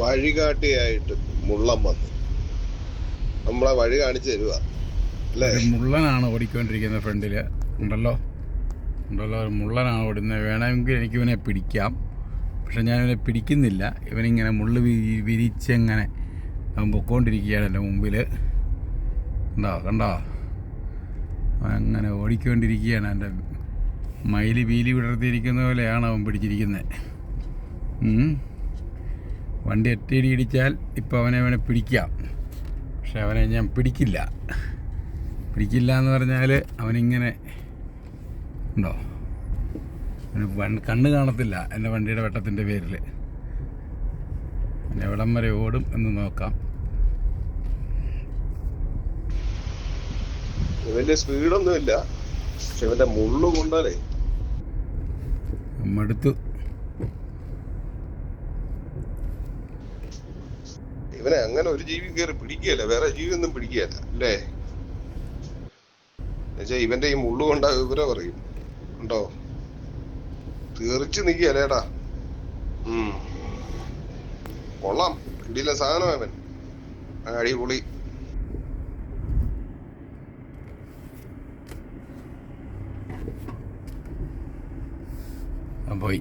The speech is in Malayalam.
വഴികാട്ടിയായിട്ട് മുള്ളം വന്ന്. നമ്മളെ വഴി കാണിച്ചു തരുക അല്ലേ? മുള്ളനാണ് ഓടിക്കൊണ്ടിരിക്കുന്നത് ഫ്രണ്ടിൽ. ഉണ്ടല്ലോ? ഉണ്ടല്ലോ? മുള്ളനാണ് ഓടുന്നത്. വേണമെങ്കിൽ എനിക്ക് ഇവനെ പിടിക്കാം. പക്ഷെ ഇവനെ പിടിക്കുന്നില്ല. ഇവനിങ്ങനെ മുള്ളു വിരി വിരിച്ചെങ്ങനെ അവൻ പൊക്കോണ്ടിരിക്കുകയാണ് എന്റെ മുമ്പിൽ കണ്ടോ? കണ്ടോ? അങ്ങനെ ഓടിക്കൊണ്ടിരിക്കുകയാണ്. എന്റെ മയിൽ വീലി വിടർത്തിയിരിക്കുന്ന പോലെയാണ് അവൻ പിടിച്ചിരിക്കുന്നത്. വണ്ടി ഒറ്റയിടി ഇടിച്ചാൽ ഇപ്പോൾ അവനെ അവനെ പിടിക്കാം. പക്ഷെ അവനെ ഞാൻ പിടിക്കില്ല. പിടിക്കില്ല എന്ന് പറഞ്ഞാൽ അവനിങ്ങനെ ഉണ്ടോ? അവന് കണ്ണ് കാണത്തില്ല എന്റെ വണ്ടിയുടെ വെട്ടത്തിന്റെ പേരിൽ പിന്നെ എവിടം വരെ ഓടും എന്ന് നോക്കാം. വലിയ സ്പീഡൊന്നുമില്ല. പക്ഷെ ഇവന്റെ മുള്ളു കൊണ്ടാലേ. മടുത്തു ഇവനെ അങ്ങനെ ഒരു ജീവി കയറി പിടിക്കുകയല്ല? വേറെ ജീവി ഒന്നും പിടിക്കുകയല്ല അല്ലേ? എന്നുവെച്ചാ ഇവന്റെ ഈ മുള്ളു കൊണ്ട വിവരം പറയും ഉണ്ടോ തീർച്ചു നിൽക്കുകയല്ലേടാ ഉം. കൊള്ളാം. പിടിയിലെ സാധനം അവൻ. അടിപൊളി. പോയി.